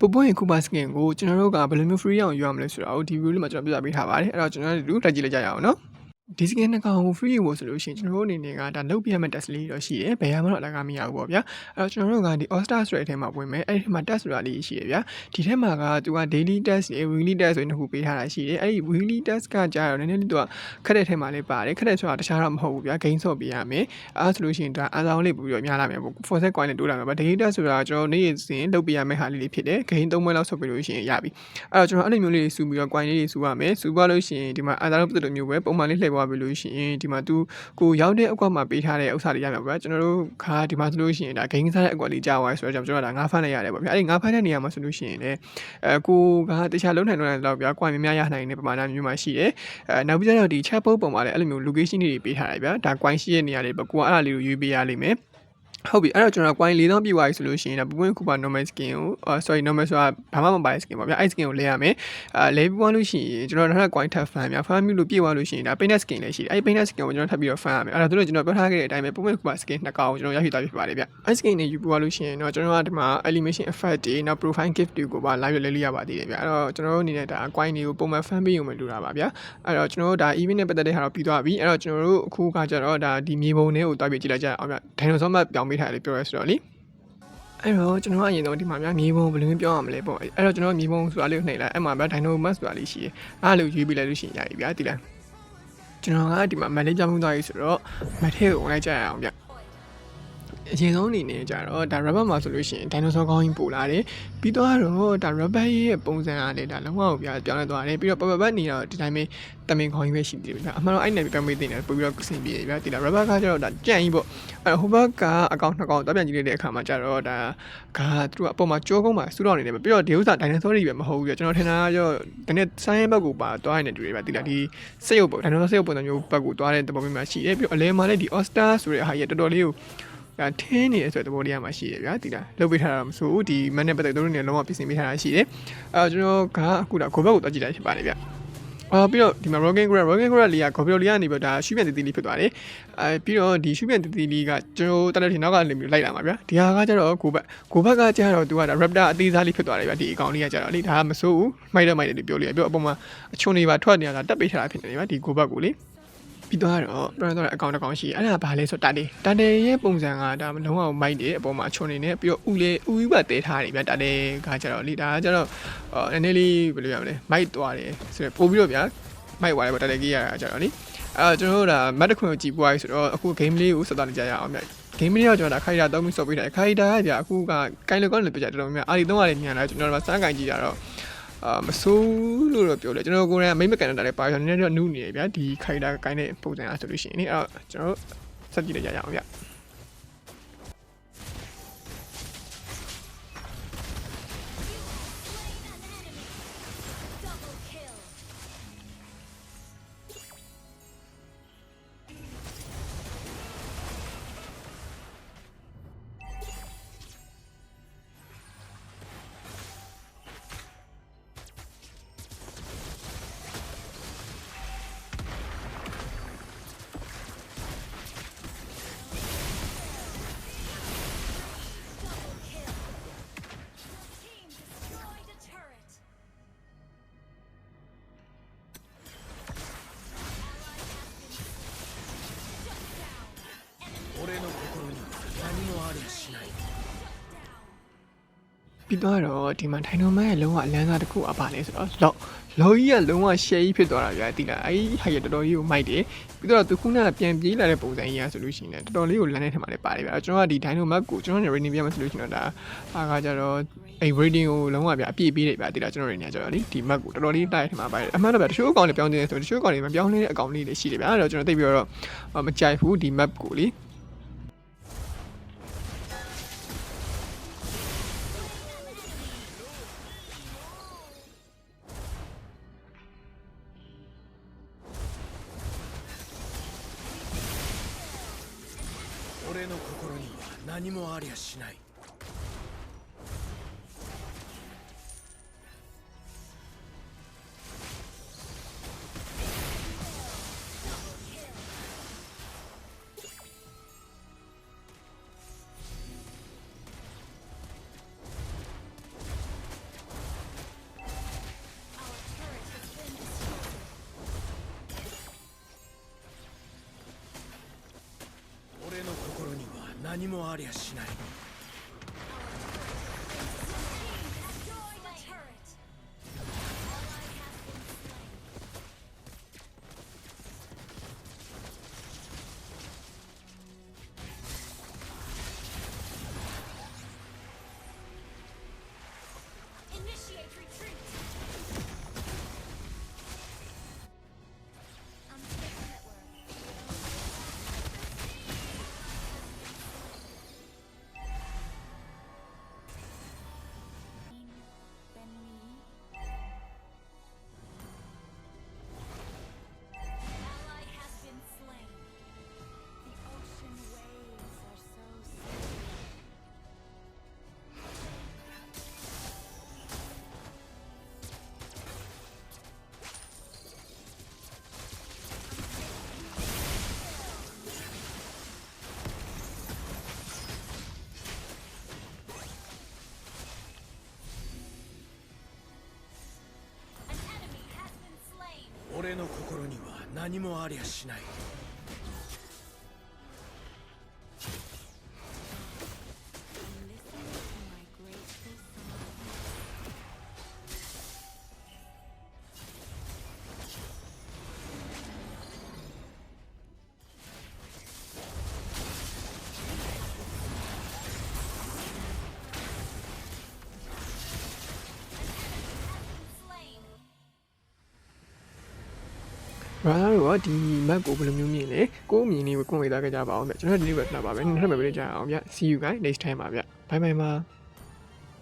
ပပွင့်ကူပါစကင်ကိုကျွန်တော်တို့ကဘယ်လိုမျိုး free အောင်ယူရမလဲဆိုတာကိုဒီ video လေးမှာကျွန်တော်ပြသပေးထားပါတယ်အဲ့တော့ကျွန်တော်တို့လိုက်ကြည့်လိုက်ကြရအောင်နော် ဒီ skin နှစ်ကောင်ကို free ဖို့ဆိုလို့ရှိရင်ကျွန်တော်တို့အနေနဲ့ကဒါလုပ်ပြရမယ့် test လေးတော့ရှိတယ်ဘယ်ရမှတော့အလကားမရဘူးပေါ့ဗျာအဲ့တော့ကျွန်တော်တို့ကဒီ all star ဆိုတဲ့အထဲမှာဝင်မယ်အဲ့ဒီထဲမှာ test ဆိုတာလေးရှိတယ်ဗျာဒီထဲမှာကသူက daily test တွေ weekly test ဆိုရင်တစ်ခုပေးထားတာရှိတယ်အဲ့ဒီ weekly test ကကြာတော့နည်းနည်းလေးသူကခက်တဲ့ထဲမှာလေးပါတယ်ခက်တဲ့ဆိုတာတခြားတော့မဟုတ်ဘူးဗျာ gain ဆော့ပေးရမယ်အဲ့ဆိုလို့ရှိရင်ဒါအဆောင်လေးပို့ပြီးတော့များလာမယ်ပေါ့ force coin နဲ့တိုးလာမယ်ဗျာ daily test ဆိုတာကျွန်တော်နေ့စဉ်လုပ်ပြရမယ့်ဟာလေးလေးဖြစ်တယ် gain 3ပွဲလောက်ဆော့ပေးလို့ရှိရင်ရပြီအဲ့တော့ကျွန်တော်အဲ့လိုမျိုးလေးစုပြီးတော့ coin လေးတွေစုရမယ်စုပါလို့ရှိရင်ဒီမှာအဆောင်ပတ်သက်လိုမျိုးပဲပုံမှန်လေးလှည့်သွားပြီလို့ရှိရင်ဒီမှာ तू ကိုရောက်တဲ့အကွက်မှာပေးထားတဲ့ဥစ္စာတွေရမှာဗျာကျွန်တော်တို့ခါဒီမှာဆိုလို့ရှိရင်ဒါ gain စားတဲ့အကွက်လေးကြာသွားဆိုတော့ကျွန်တော်တို့ကဒါငါးဖမ်းလိုက်ရတယ်ပေါ့ဗျာအဲ့ဒီငါးဖမ်းတဲ့နေရာမှာဆိုလို့ရှိရင်လည်းအဲကိုကတခြားလုံးနိုင်လုံးနိုင်တော့ဗျာ coin များများရနိုင်တဲ့ပမာဏမျိုးမှာရှိတယ်အဲနောက်ပြီးတော့ဒီ chat box ပုံမှာလည်းအဲ့လိုမျိုး location တွေပေးထားတယ်ဗျာဒါ coin ရှိတဲ့နေရာတွေပေါ့ကိုကအဲ့ဒါလေးကိုရွေးပေးရလိမ့်မယ် ဟုတ်ပြီအဲ့တော့ကျွန်တော် coin 4000ပြည့်သွားပြီဆိုလို့ရှိရင်ဒါပပွင့်ကူပါ normal skin ကို sorry normal ဆိုတာဘာမှမပါတဲ့ skin ပေါ့ဗျာအဲ့ skin ကိုလဲရမယ်အဲလဲပြီးသွားလို့ရှိရင်ကျွန်တော်နောက်ထပ် coin ထပ် fan များ fan မျိုးလို့ပြည့်သွားလို့ရှိရင်ဒါ painted skin လည်းရှိတယ်အဲ့ painted skin ကိုကျွန်တော်ထပ်ပြီးတော့ fan ရမယ်အဲ့ဒါတို့ကျွန်တော်ပြောထားခဲ့တဲ့အတိုင်းပဲပပွင့်ကူပါ skin နှစ်ကောင်ကိုကျွန်တော်ရရှိသွားပြီဖြစ်ပါတယ်ဗျအဲ့ skin တွေယူပြီးသွားလို့ရှိရင်တော့ကျွန်တော်ကဒီမှာ animation effect တွေနောက် profile gift တွေကိုပါ live လဲလေးရပါသေးတယ်ဗျအဲ့တော့ကျွန်တော်တို့အနေနဲ့ဒါ coin တွေကိုပုံမှန် fan ပေးရုံပဲလိုတာပါဗျအဲ့တော့ကျွန်တော်တို့ဒါ event နဲ့ပတ်သက်တဲ့ဟာတော့ပြီးသွားပြီအဲ့တော့ကျွန်တော်တို့အခုကကြတော့ဒါဒီမြေပုံလေးကိုတွားပြကြည့်လိုက်ကြအောင်ဗျ dinosaur map ပြောင်းပေးထားတယ်လို့ပြောရဲဆိုတော့လေအဲ့တော့ကျွန်တော်ကအရင်ဆုံးဒီမှာများမြေပုံဘယ်လိုမျိုးပြောရမလဲပေါ့အဲ့တော့ကျွန်တော်မြေပုံဆိုတာလေးကိုနှိပ်လိုက်အဲ့မှာဗျ dino mask ဆိုတာလေးရှိတယ်အဲ့လိုရွေးပြီးလိုက်လို့ရှိရင်ရပြီဗျာဒီလားကျွန်တော်ကဒီမှာ map လေးပြောင်းမှုသွားပြီဆိုတော့ map ထဲကိုဝင်လိုက်ကြရအောင်ဗျ အရင်ဆုံးအနေနဲ့ကြတော့ဒါ rubber မှာဆိုလို့ရှိရင် dinosaur ကောင်းကြီးပို့လာတယ်ပြီးတော့တော့ဒါ rubber ရဲ့ပုံစံကလည်းဒါလုံးဝပြပြောင်းလဲသွားတယ်ပြီးတော့ပပပတ်နေတော့ဒီတိုင်းပဲတမင်ကောင်းကြီးပဲရှိသေးတယ်ဗျအမှန်တော့အဲ့နယ်ပြောင်းပေးတင်တယ်ပို့ပြီးတော့စင်ပြေတယ်ဗျဒီလား rubber ကကျတော့ဒါကြံ့ကြီးပေါ့အဲ့ဟိုဘက်ကအကောင့်နှစ်ကောင်တော့ပြန်ကြည့်လိုက်တဲ့အခါမှာကျတော့ဒါကသူတို့အပေါ်မှာကြောကုန်းမှာစူတော့နေတယ်ပြီးတော့ဒီဥစ္စာ dinosaur တွေပဲမဟုတ်ဘူးဗျကျွန်တော်ထင်တာကတော့ဒီနေ့ဆိုင်းဘက်ကိုပါတွားနေတယ်တူတယ်ဗျဒီလားဒီစက်ရုပ်ပေါ့ dinosaur စက်ရုပ်ပုံစံမျိုးဘက်ကိုတွားတဲ့တပုံမျိုးမှာရှိတယ်ပြီးတော့အလဲမှာလည်းဒီ oster ဆိုတဲ့ဟာကြီးတော်တော်လေးကို ဒါထင်းနေဆိုတဲ့သဘောတရားမှာရှိတယ်ဗျာဒီလားလုတ်ပေးထားတာမဆိုဘူးဒီမန်နဲ့ပတ်သက်တို့နေလုံးဝပြင်ဆင်ပေးထားတာရှိတယ်အဲကျွန်တော်ကအခုဒါကိုဘက်ကိုတွားကြည့်လိုက်ဖြစ်ပါတယ်ဗျအာပြီးတော့ဒီမှာ Rogan Grab Rogan Grab လေးက Goblin လေးကနေပြီးတော့ဒါရှုပြန်တည်တည်လေးဖြစ်သွားတယ်အဲပြီးတော့ဒီရှုပြန်တည်တည်လေးကကျွန်တော်တက်တဲ့ထင်နောက်ကလည်းမျိုးလိုက်လာမှာဗျာဒီဟာကကျတော့ကိုဘက်ကိုဘက်ကကျတော့သူကဒါ Raptor အသေးစားလေးဖြစ်သွားတယ်ဗျာဒီအကောင်လေးကကျတော့လေဒါကမစိုးဘူးမိုက်တော့မိုက်တယ်လို့ပြောလို့ရပြီးတော့အပေါ်မှာအချုံတွေပါထွက်နေတာတက်ပေးထားတာဖြစ်နေတယ်ဗျာဒီကိုဘက်ကိုလေ ပြီးတော့တော့ပြန်တော့အကောင့်တစ်ကောင်ရှိအဲ့ဒါဘာလဲဆိုတာတေတာတေရဲ့ပုံစံကဒါလုံးဝမိုက်တယ်အပေါ်မှာအချုံနေနေပြီးတော့ဥလေဥဥပါတဲထားတယ်ဗျာတာတေကကျတော့လေဒါကကျတော့နည်းနည်းလေးဘယ်လိုရမလဲမိုက်သွားတယ်ဆိုတော့ပို့ပြီးတော့ဗျာမိုက်သွားတယ်ပေါ့တာတေကြီးရတာကျတော့လေအဲကျွန်တော်တို့ဒါမတ်တခွင်ကိုကြည့်ပွားပြီဆိုတော့အခု game လေးကိုစတာနေကြရအောင်ဗျာ game လေးတော့ကျွန်တော်ဒါခိုင်တာသုံးပြီးစော်ပေးတယ်ခိုင်တာကကြာအခုကကိုင်လောကောလည်းပြကြတော်တော်များများအာဒီသုံးရတယ်မြန်လာကျွန်တော်တို့စမ်းကင်ကြည့်ကြတော့ အာမဆိုးလို့တော့ပြောတယ်ကျွန်တော်ကိုယ်ကမိမကန်တာလည်းပါရနည်းနည်းတော့နုနေဗျာဒီခိုင်တာကိုင်းတဲ့ပုံစံအားဆိုလို့ရှိရင်လေအဲ့တော့ကျွန်တော်ဆက်ကြည့်လိုက်ကြရအောင်ဗျာ ပြီးတော့တော့ဒီမှာထိုင်တော်မရဲ့လုံးဝအလန်းစားတစ်ခုအပါလဲဆိုတော့လောလောကြီးကလုံးဝ share ကြီးဖြစ်သွားတာဗျာတိလာအဲ့ဒီဟာရတော်တော်ကြီးကိုမိုက်တယ်ပြီးတော့သူခုနကပြန်ပြေးလာတဲ့ပုံစံကြီးရဆိုလို့ရှိရင်တော်တော်လေးကိုလမ်းထဲထမှာလည်းပါတယ်ဗျာကျွန်တော်ကဒီ Dino Map ကိုကျွန်တော်နေ rating ပြမှဆိုလို့ရှိရင်တော့ဒါအားကကြတော့အဲ့ rating ကိုလုံးဝဗျာအပြည့်ပေးတယ်ဗျာတိလာကျွန်တော် rating ကကြတော့လေဒီ map ကိုတော်တော်လေးတိုက်ထမှာပါတယ်အမှန်တော့ဗျာတချို့အကောင့်တွေပြောင်းနေတယ်ဆိုတချို့အကောင့်တွေမပြောင်းနေတဲ့အကောင့်လေးတွေရှိတယ်ဗျာအဲ့တော့ကျွန်တော်သိပြီးတော့မကြိုက်ဘူးဒီ map ကိုလေ の心には何もありゃしない。何もありゃしない。何もありゃしない。 ဘာသာတို့ကဒီ map ကိုဘယ်လိုမျိုးမြင်လဲကိုယ်အမြင်လေးကိုကွန်ဝေသားကြကြပါအောင်ဗျကျွန်တော်ဒီနေ့ပဲခဏပါပဲနောက်ထပ်ပဲပြကြရအောင်ဗျ see you guys next time ပါဗျ bye bye ပါ